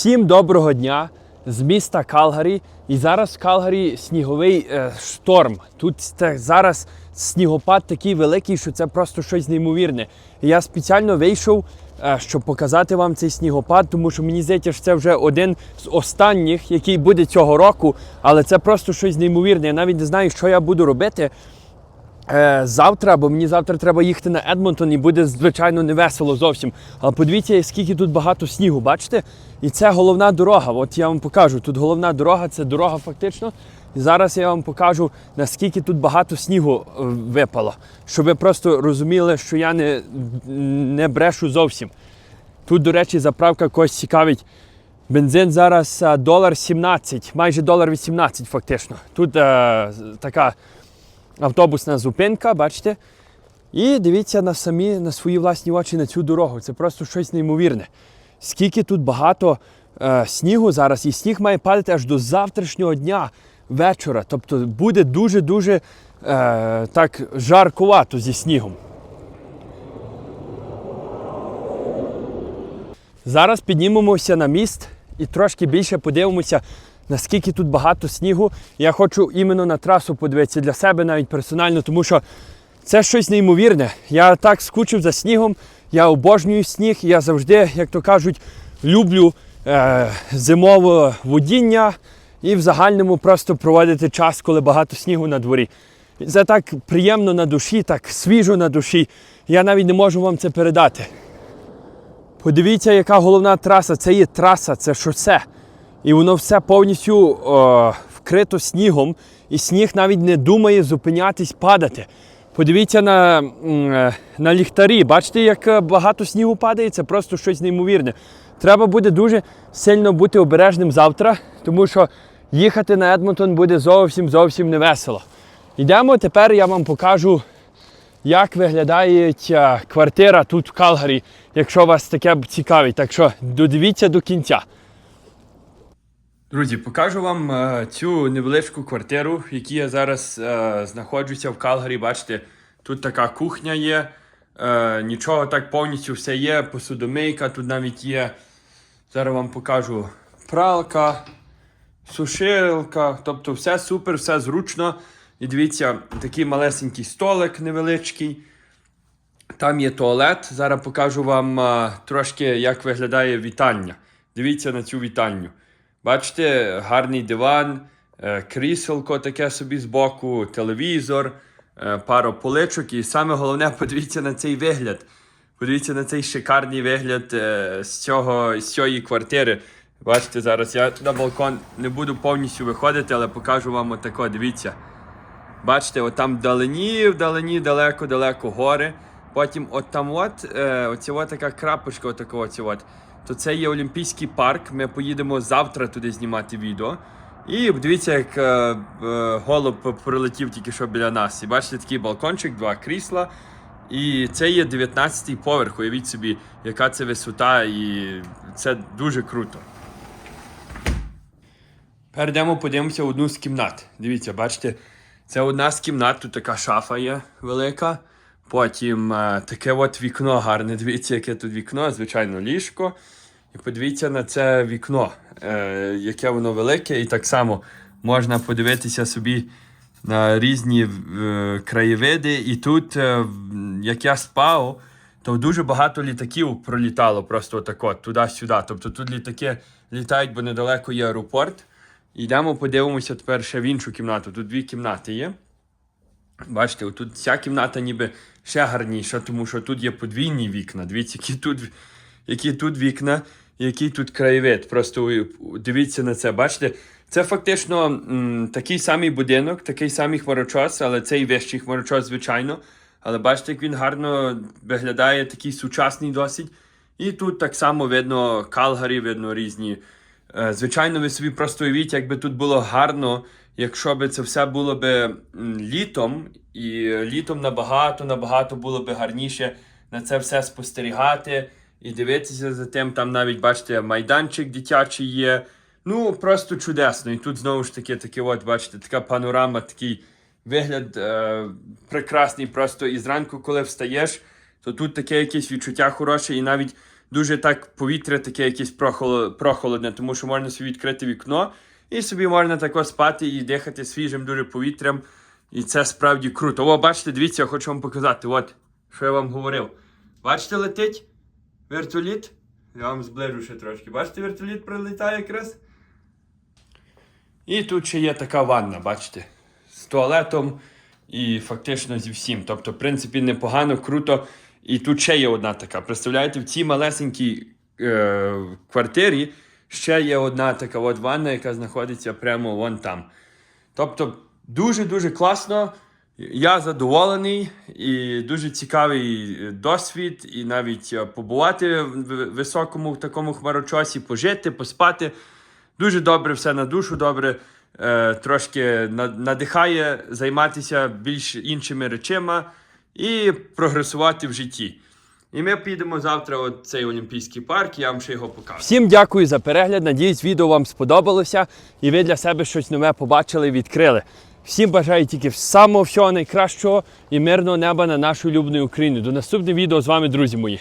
Всім доброго дня з міста Калгарі. І зараз в Калгарі сніговий е, шторм. Тут те- зараз снігопад такий великий, що це просто щось неймовірне. І я спеціально вийшов, е, щоб показати вам цей снігопад, тому що мені здається, що це вже один з останніх, який буде цього року. Але це просто щось неймовірне. Я навіть не знаю, що я буду робити е, завтра, бо мені завтра треба їхати на Едмонтон і буде, звичайно, не весело зовсім. Але подивіться, скільки тут багато снігу, бачите? І це головна дорога. От я вам покажу. Тут головна дорога, це дорога фактично. І зараз я вам покажу, наскільки тут багато снігу е, випало. Щоб ви просто розуміли, що я не, не брешу зовсім. Тут, до речі, заправка когось цікавить. Бензин зараз е, долар 17, майже долар 18 фактично. Тут е, така автобусна зупинка, бачите? І дивіться на самі на свої власні очі на цю дорогу. Це просто щось неймовірне. Скільки тут багато е, снігу зараз, і сніг має падати аж до завтрашнього дня вечора. Тобто буде дуже-дуже е, так жаркувато зі снігом. Зараз піднімемося на міст і трошки більше подивимося, наскільки тут багато снігу. Я хочу іменно на трасу подивитися для себе навіть персонально, тому що це щось неймовірне. Я так скучив за снігом, я обожнюю сніг, я завжди, як то кажуть, люблю е, зимове водіння і в загальному просто проводити час, коли багато снігу на дворі. Це так приємно на душі, так свіжо на душі. Я навіть не можу вам це передати. Подивіться, яка головна траса. Це є траса, це шосе. І воно все повністю о, вкрито снігом, і сніг навіть не думає зупинятись, падати. Подивіться на, е, на ліхтарі. Бачите, як е, багато снігу падає, це просто щось неймовірне. Треба буде дуже сильно бути обережним завтра, тому що їхати на Едмонтон буде зовсім зовсім невесело. Йдемо, тепер я вам покажу як виглядає квартира тут в Калгарі, якщо вас таке цікавить. Так що додивіться до кінця. Друзі, покажу вам е, цю невеличку квартиру, в якій я зараз е, знаходжуся в Калгарі. Бачите, тут така кухня є, е, нічого так повністю все є, посудомийка, тут навіть є. Зараз вам покажу пралка, сушилка, тобто все супер, все зручно. І дивіться, такий малесенький столик невеличкий. Там є туалет. Зараз покажу вам а, трошки, як виглядає вітальня. Дивіться на цю вітальню. Бачите, гарний диван, е, кріселко таке собі збоку, телевізор, е, пару поличок. І саме головне, подивіться на цей вигляд. Подивіться на цей шикарний вигляд е, з, цього, з цієї квартири. Бачите, зараз я на балкон не буду повністю виходити, але покажу вам отако. Дивіться. Бачите, от там вдалині, вдалині, далеко-далеко гори. Потім от там от, оця от така крапочка, отака оця от. То це є Олімпійський парк. Ми поїдемо завтра туди знімати відео. І дивіться, як е, е, голуб прилетів тільки що біля нас. І бачите, такий балкончик, два крісла. І це є 19-й поверх. Уявіть собі, яка це висота, і це дуже круто. Перейдемо, подивимося одну з кімнат. Дивіться, бачите, це одна з кімнат, тут така шафа є велика. Потім е, таке от вікно гарне. Дивіться, яке тут вікно, звичайно, ліжко. І подивіться на це вікно, е, яке воно велике, і так само можна подивитися собі на різні е, краєвиди. І тут, е, як я спав, то дуже багато літаків пролітало просто отако, туди-сюди. Тобто тут літаки літають, бо недалеко є аеропорт. Йдемо, подивимося тепер ще в іншу кімнату. Тут дві кімнати є. Бачите, отут ця кімната ніби ще гарніша, тому що тут є подвійні вікна. Дивіться, які тут, які тут вікна, який тут краєвид. Просто дивіться на це. Бачите, це фактично м, такий самий будинок, такий самий хмарочос, але цей вищий хмарочос, звичайно. Але бачите, як він гарно виглядає, такий сучасний досить. І тут так само видно Калгарі, видно різні. Е, Звичайно, ви собі просто уявіть, якби тут було гарно, якщо б це все було б літом, і літом набагато, набагато було б гарніше на це все спостерігати і дивитися за тим. Там навіть бачите, майданчик дитячий є. Ну, просто чудесно. І тут знову ж таки, таке, от, бачите, така панорама, такий вигляд е, прекрасний. Просто і зранку, коли встаєш, то тут таке якесь відчуття хороше, і навіть дуже так повітря таке якесь прохолодне, тому що можна собі відкрити вікно і собі можна тако спати і дихати свіжим дуже повітрям. І це справді круто. О, бачите, дивіться, я хочу вам показати. От, що я вам говорив. Бачите, летить вертоліт? Я вам зближу ще трошки. Бачите, вертоліт прилітає якраз? І тут ще є така ванна, бачите, з туалетом і фактично зі всім. Тобто, в принципі, непогано, круто. І тут ще є одна така. Представляєте, в цій малесенькій е, квартирі ще є одна така от ванна, яка знаходиться прямо вон там. Тобто, дуже-дуже класно. Я задоволений і дуже цікавий е, досвід, і навіть е, побувати в високому такому хмарочосі, пожити, поспати. Дуже добре, все на душу добре. Е, трошки надихає займатися більш іншими речима і прогресувати в житті. І ми підемо завтра в цей Олімпійський парк, я вам ще його покажу. Всім дякую за перегляд. Надіюсь, відео вам сподобалося і ви для себе щось нове побачили і відкрили. Всім бажаю тільки самого всього найкращого і мирного неба на нашу улюблену Україну. До наступного відео з вами, друзі мої.